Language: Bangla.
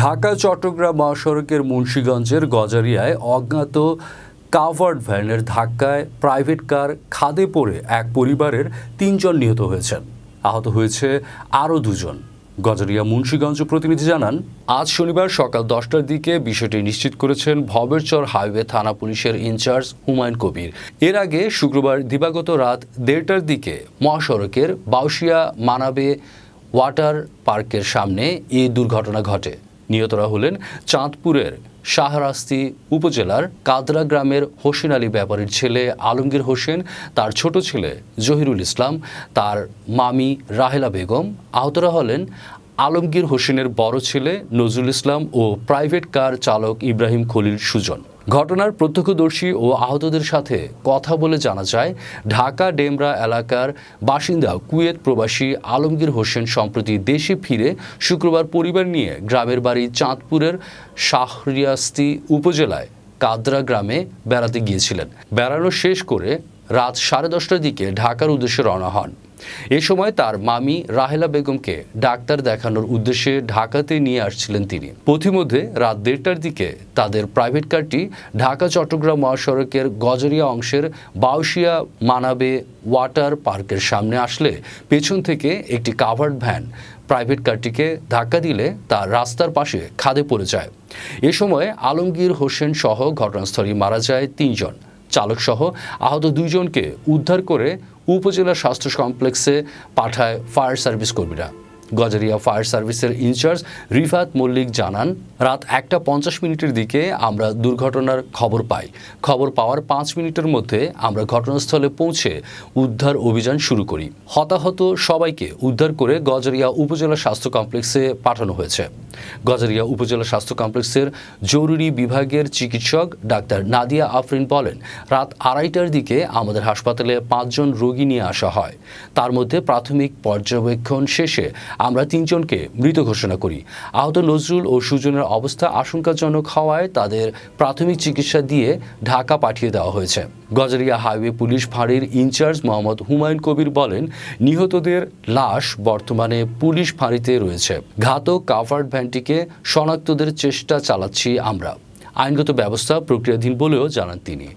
ঢাকা, চট্টগ্রাম মহাসড়কের মুন্সীগঞ্জের গজারিয়ায় অজ্ঞাত কাভার্ড ভ্যানের ধাক্কায় প্রাইভেট কার খাদে পড়ে এক পরিবারের তিনজন নিহত হয়েছেন। আহত হয়েছে আরও দুজন। গজারিয়া মুন্সীগঞ্জ প্রতিনিধি জানান, আজ শনিবার সকাল দশটার দিকে বিষয়টি নিশ্চিত করেছেন ভবেরচর হাইওয়ে থানা পুলিশের ইনচার্জ হুমায়ুন কবির। এর আগে শুক্রবার দিবাগত রাত দেড়টার দিকে মহাসড়কের বাউশিয়া মানাবে ওয়াটার পার্কের সামনে এই দুর্ঘটনা ঘটে। নিহতরা হলেন চাঁদপুরের শাহরাস্তি উপজেলার কাদরা গ্রামের হোসেন আলী ব্যাপারীর ছেলে আলমগীর হোসেন, তার ছোট ছেলে জহিরুল ইসলাম, তার মামি রাহেলা বেগম, আহতরা হলেন আলমগীর হোসেনের বড় ছেলে নজরুল ইসলাম ও প্রাইভেট কার চালক ইব্রাহিম খলিল সুজন। ঘটনার প্রত্যক্ষদর্শী ও আহতদের সাথে কথা বলে জানা যায়, ঢাকা ডেমরা এলাকার বাসিন্দা কুয়েত প্রবাসী আলমগীর হোসেন সম্প্রতি দেশে ফিরে শুক্রবার পরিবার নিয়ে গ্রামের বাড়ি চাঁদপুরের শাহরিয়াস্তি উপজেলায় কাদরা গ্রামে বেড়াতে গিয়েছিলেন। বেড়ানো শেষ করে রাত সাড়ে দশটার দিকে ঢাকার উদ্দেশ্যে রওনা হন। এ সময় তার মামি রাহেলা বেগমকে ডাক্তার দেখানোর উদ্দেশ্যে ঢাকাতে নিয়ে আসছিলেন তিনি। পথিমধ্যে রাত দেড়টার দিকে তাদের প্রাইভেট কারটি ঢাকা, চট্টগ্রাম মহাসড়কের গজরিয়া অংশের বাউশিয়া মানাবে ওয়াটার পার্কের সামনে আসলে পেছন থেকে একটি কাভার্ড ভ্যান প্রাইভেট কারটিকে ধাক্কা দিলে তা রাস্তার পাশে খাদে পড়ে যায়। এ সময় আলমগীর হোসেন সহ ঘটনাস্থলে মারা যায় তিনজন। চালকসহ আহত দুইজনকে উদ্ধার করে উপজেলা স্বাস্থ্য কমপ্লেক্সে পাঠায় ফায়ার সার্ভিস কর্মীরা। গজারিয়া ফায়ার সার্ভিসের ইনচার্জ রিফাত মল্লিক জানান, রাত একটা পঞ্চাশ মিনিটের দিকে আমরা দুর্ঘটনার খবর পাই। খবর পাওয়ার পাঁচ মিনিটের মধ্যে আমরা ঘটনাস্থলে পৌঁছে উদ্ধার অভিযান শুরু করি। হতাহত সবাইকে উদ্ধার করে গজারিয়া উপজেলা স্বাস্থ্য কমপ্লেক্সে পাঠানো হয়েছে। গজারিয়া উপজেলা স্বাস্থ্য কমপ্লেক্সের জরুরি বিভাগের চিকিৎসক ডাক্তার নাদিয়া আফরিন বলেন, রাত আড়াইটার দিকে আমাদের হাসপাতালে পাঁচজন রোগী নিয়ে আসা হয়। তার মধ্যে প্রাথমিক পর্যবেক্ষণ শেষে আমরা তিনজনকে মৃত ঘোষণা করি। আহত নজরুল ও সুজনের অবস্থা আশঙ্কাজনক হওয়ায় তাদের প্রাথমিক চিকিৎসা দিয়ে ঢাকা পাঠিয়ে দেওয়া হয়েছে। গজারিয়া হাইওয়ে পুলিশ ফাঁড়ির ইনচার্জ মোহাম্মদ হুমায়ুন কবির বলেন, নিহতদের লাশ বর্তমানে পুলিশ ফাঁড়িতে রয়েছে। ঘাতক কাভার্ড ভ্যানটিকে শনাক্তদের চেষ্টা চালাচ্ছি আমরা। আইনগত ব্যবস্থা প্রক্রিয়াধীন বলেও জানান তিনি।